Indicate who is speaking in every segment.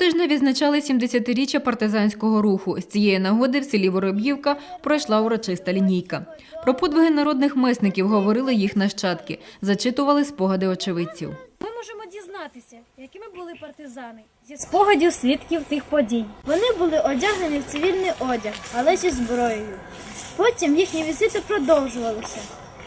Speaker 1: Тижня відзначали 70-річчя партизанського руху. З цієї нагоди в селі Вороб'ївка пройшла урочиста лінійка. Про подвиги народних месників говорили їх нащадки, зачитували спогади очевидців.
Speaker 2: Ми можемо дізнатися, якими були партизани зі спогадів свідків тих подій. Вони були одягнені в цивільний одяг, але зі зброєю. Потім їхні візити продовжувалися.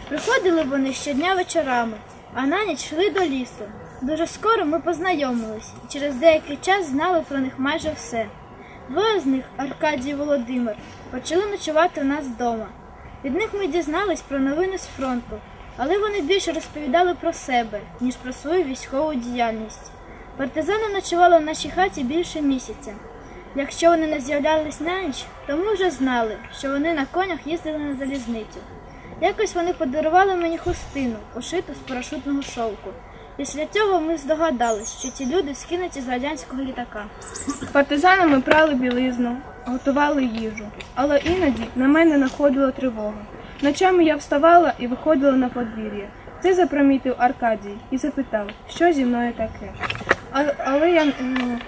Speaker 2: Приходили вони щодня вечорами, а на ніч йшли до лісу. Дуже скоро ми познайомились і через деякий час знали про них майже все. Двоє з них, Аркадій Володимир, почали ночувати у нас вдома. Від них ми дізнались про новини з фронту, але вони більше розповідали про себе, ніж про свою військову діяльність. Партизани ночували в нашій хаті більше місяця. Якщо вони не з'являлись на ніч, то ми вже знали, що вони на конях їздили на залізницю. Якось вони подарували мені хустину, пошиту з парашутного шовку. Після цього ми здогадались, що ці люди скинуті з радянського літака.
Speaker 3: Партизанами прали білизну, готували їжу, але іноді на мене находила тривога. Ночами я вставала і виходила на подвір'я. Це запримітив Аркадій і запитав, що зі мною таке. А, але я,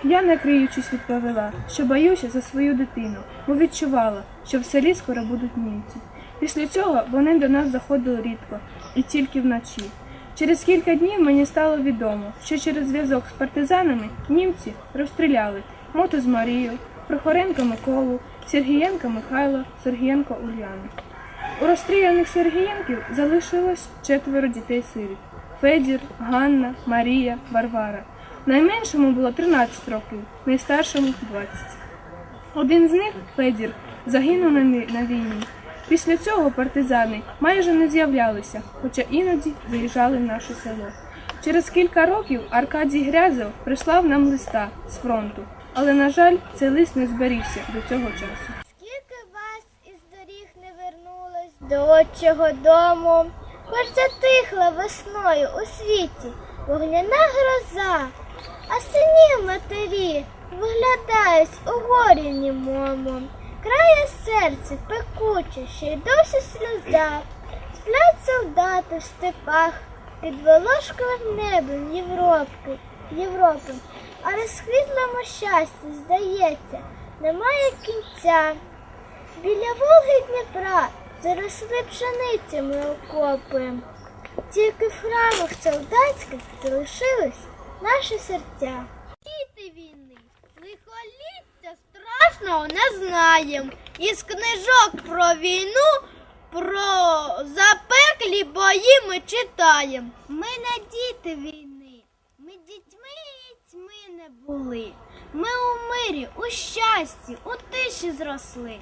Speaker 3: я не криючись відповіла, що боюся за свою дитину, бо відчувала, що в селі скоро будуть німці. Після цього вони до нас заходили рідко і тільки вночі. Через кілька днів мені стало відомо, що через зв'язок з партизанами німці розстріляли Моту з Марію, Прохоренка Миколу, Сергієнка Михайла, Сергієнко Ульяну. У розстріляних Сергієнків залишилось четверо дітей сиріт Федір, Ганна, Марія, Варвара. Найменшому було 13 років, найстаршому 20. Один з них, Федір, загинув на війні. Після цього партизани майже не з'являлися, хоча іноді заїжджали в наше село. Через кілька років Аркадій Грязов прислав нам листа з фронту, але, на жаль, цей лист не зберігся до цього часу.
Speaker 4: Скільки вас із доріг не вернулось до отчого дому, хоч затихла весною у світі вогняна гроза, а сині матері виглядають у горі німому, крає серце пекуче, ще й досі сльоза, сплять солдати в степах під волошковим небом Європи, Європи, а розхвітлому щастю, здається, немає кінця. Біля Волги Дніпра заросли пшеницями окопи. Тільки в храмах солдатських залишились наші серця. Діти війни, лихоліття страшного не знаєм. Із книжок про війну, про запеклі бої ми читаєм. Ми не діти війни, ми дітьми і не були. Ми у мирі, у щасті, у тиші зросли.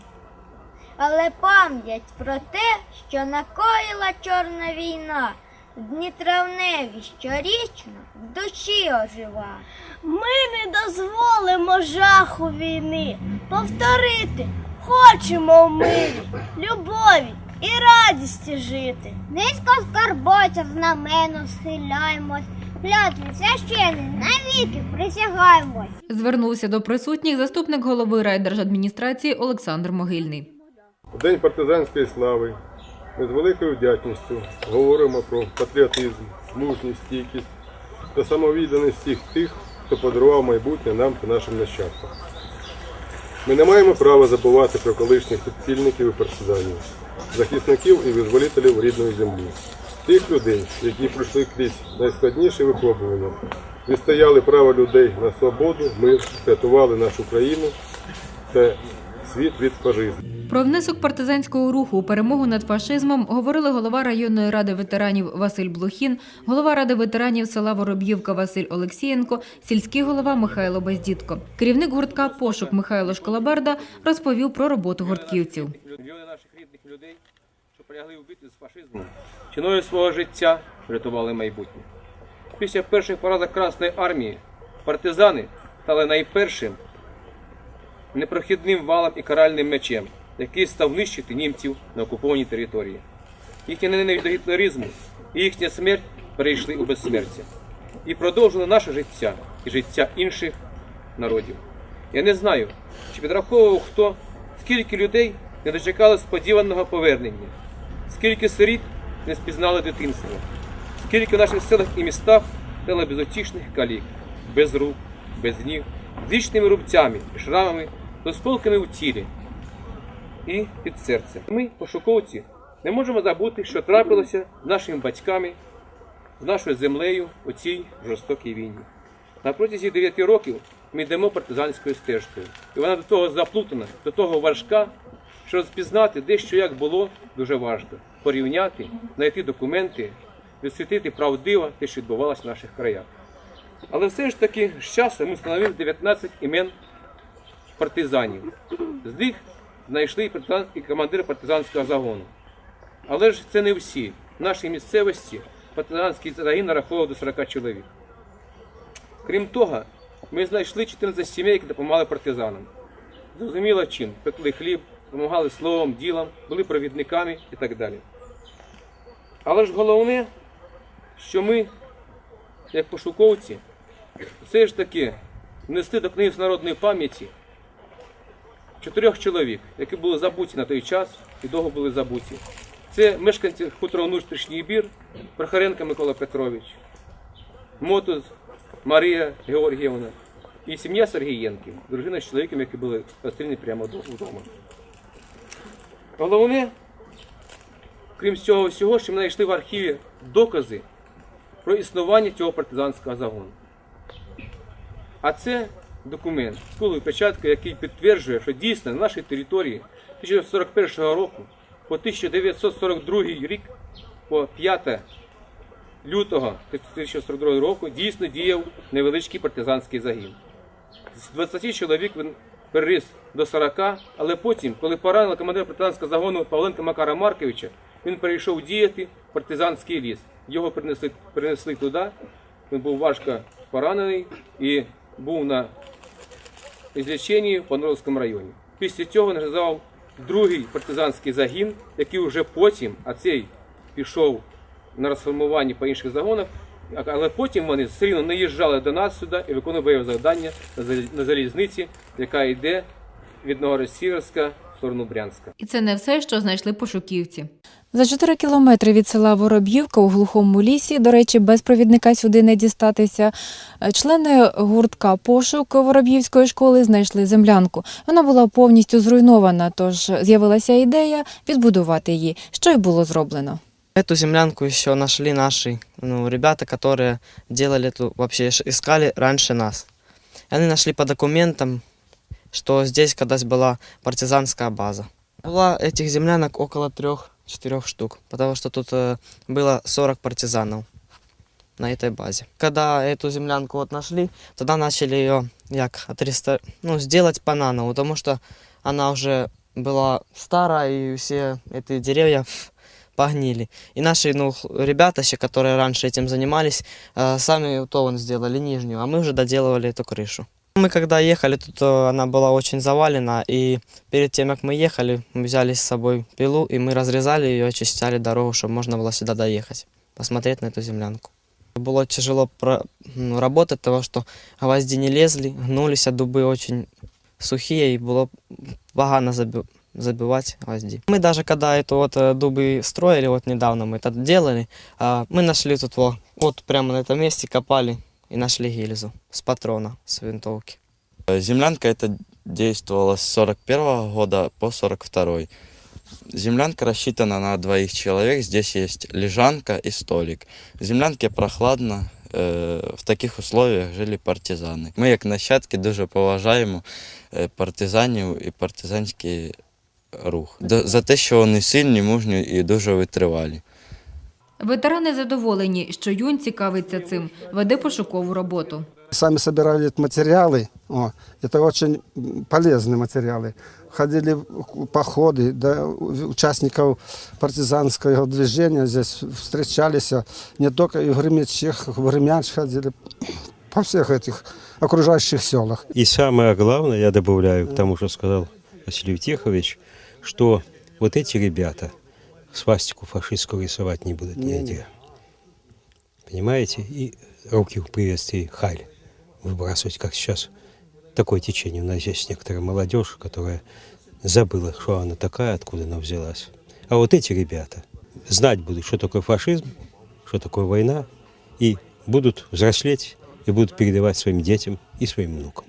Speaker 4: Але пам'ять про те, що накоїла чорна війна, дні травневі щорічно в душі ожива. Ми не дозволимо жаху війни повторити. Хочемо в мирі, любові і радісті жити. Низько скарботя знамену схиляємось, клятві священні навіки присягаємось.
Speaker 1: Звернувся до присутніх заступник голови райдержадміністрації Олександр Могильний.
Speaker 5: День партизанської слави ми з великою вдячністю говоримо про патріотизм, мужність, стійкість та самовідданість всіх тих, хто подарував майбутнє нам та нашим нащадкам. Ми не маємо права забувати про колишніх підпільників і партизанів, захисників і визволителів рідної землі, тих людей, які пройшли крізь найскладніші випробування, відстояли право людей на свободу, мир, врятували нашу країну та світ від фашизму.
Speaker 1: Про внесок партизанського руху у перемогу над фашизмом говорили голова районної ради ветеранів Василь Блохін, голова ради ветеранів села Вороб'ївка Василь Олексієнко, сільський голова Михайло Бездітко. Керівник гуртка Пошук Михайло Школаберда розповів про роботу гуртківців.
Speaker 6: Мільйони наших рідних людей, що полягли в битві з фашизмом, ціною свого життя врятували майбутнє. Після перших поразок Красної армії партизани стали найпершим непрохідним валом і каральним мечем, який став нищити німців на окупованій території. Їхня ненависть до гітлеризму і їхня смерть перейшли у безсмертя і продовжили наше життя і життя інших народів. Я не знаю, чи підраховував хто, скільки людей не дочекали сподіваного повернення, скільки сиріт не спізнали дитинство, скільки в наших селах і містах стало безутішних калік, без рук, без ніг, з вічними рубцями і шрамами, з осколками в тілі і під серцем. Ми, пошуковці, не можемо забути, що трапилося з нашими батьками, з нашою землею у цій жорстокій війні. На протязі 9 років ми йдемо партизанською стежкою. І вона до того заплутана, до того важка, що розпізнати дещо як було дуже важко. Порівняти, знайти документи, відсвітити правдиво те, що відбувалося в наших краях. Але все ж таки з часом ми встановили 19 імен партизанів. З них знайшли і командир партизанського загону. Але ж це не всі. В нашій місцевості партизанський загін нараховував до 40 чоловік. Крім того, ми знайшли 14 сімей, які допомагали партизанам. Зрозуміло чим. Пекли хліб, допомагали словом, ділом, були провідниками і так далі. Але ж головне, що ми, як пошуковці, все ж таки внесли до книги народної пам'яті чотирьох чоловік, які були забуті на той час і довго були забуті. Це мешканці хутора внутрішній бір, Прохоренко Микола Петрович, Мотуз Марія Георгіївна і сім'я Сергієнків, дружина з чоловіком, які були розстріляні прямо вдома. Головне, крім цього всього, що ми знайшли в архіві докази про існування цього партизанського загону. А це документ з кулою печаткою, який підтверджує, що дійсно на нашій території 1941 року по 1942 рік, по 5 лютого 1942 року дійсно діяв невеличкий партизанський загін. З 20 чоловік він переріс до 40, але потім, коли поранили командира партизанського загону Павленка Макара Марковича, він перейшов діяти в партизанський ліс. Його принесли, принесли туди, він був важко поранений і був на ізліченні в Паноровському районі. Після цього він другий партизанський загін, який вже потім, а цей пішов на розформування по інших загонах, але потім вони все рівно наїжджали до нас сюди і виконували бойове завдання на залізниці, яка йде від Новоросіверська сторону Брянська.
Speaker 1: І це не все, що знайшли пошуківці.
Speaker 7: За 4 кілометри від села Вороб'ївка у глухому лісі, до речі, без провідника сюди не дістатися. е, Члени гуртка пошук Вороб'ївської школи знайшли землянку. Вона була повністю зруйнована, тож з'явилася ідея відбудувати її, що й було зроблено.
Speaker 8: Эту землянку еще нашли наши ну, ребята, которые делали эту, вообще ш- искали раньше нас. И они нашли по документам, что здесь когда-то была партизанская база. Было этих землянок около трех-четырех штук, потому что тут э, было 40 партизанов на этой базе. Когда эту землянку вот нашли, тогда начали ее як отреста... ну, сделать по наново, потому что она уже была старая, и все эти деревья погнили. И наши ну, ребята, еще, которые раньше этим занимались, э, сами то вон сделали нижнюю, а мы уже доделывали эту крышу. Мы когда ехали, тут э, она была очень завалена, и перед тем, как мы ехали, мы взяли с собой пилу, и мы разрезали ее, очищали дорогу, чтобы можно было сюда доехать, посмотреть на эту землянку. Было тяжело про- ну, работать, того, что гвозди не лезли, гнулись, а дубы очень сухие, и было погано заби- забивать гвозди. Мы даже когда это вот э, дубы строили, вот недавно мы это делали, а, мы нашли тут вот, вот прямо на этом месте копали и нашли гильзу с патрона, с винтовки.
Speaker 9: Землянка это действовала с 41 года по 42. Землянка рассчитана на двоих человек. Здесь есть лежанка и столик. В землянке прохладно. Е, В таких условиях жили партизани. Ми, як нащадки, дуже поважаємо е, партизанів і партизанський рух. За те, що вони сильні, мужні і дуже витривалі.
Speaker 1: Ветерани задоволені, що юнь цікавиться цим, веде пошукову роботу.
Speaker 10: Сами собирали эти материалы. О, это очень м, полезные материалы. Ходили в походы, да, у- участников партизанского движения здесь встречались. а Не только и в Гремячех, в Гремяч ходили, по всех этих окружающих селах.
Speaker 11: И самое главное, я добавляю к тому, что сказал Василий Тихович, что вот эти ребята свастику фашистскую рисовать не будут
Speaker 10: Не-не.
Speaker 11: нигде. Понимаете? И руки в приветствии халь выбрасывать, как сейчас такое течение. У нас есть некоторая молодежь, которая забыла, что она такая, откуда она взялась. А вот эти ребята знать будут, что такое фашизм, что такое война, и будут взрослеть и будут передавать своим детям и своим внукам.